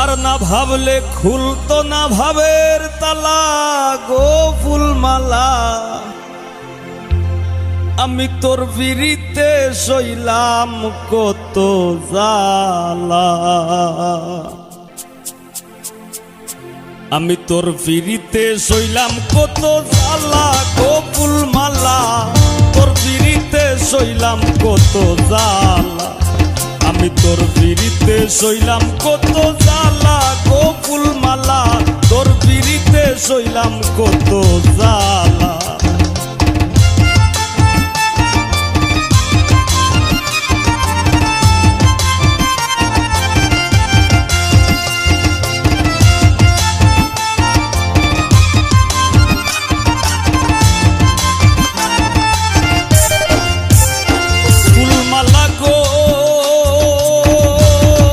আর না ভাবলে খুলতো না ভাবের তালা, গো ফুলমালা। আমি তোর বিরিতে সইলাম কত জালা আমি তোর বিরিতে সইলাম কত জালা গো ফুলমালা। তোর বিরিতে সইলাম কত জালা তোর বিড়িতে সইলাম কত জালা গো ফুলমালা। তোর বিড়িতে সইলাম কত জালা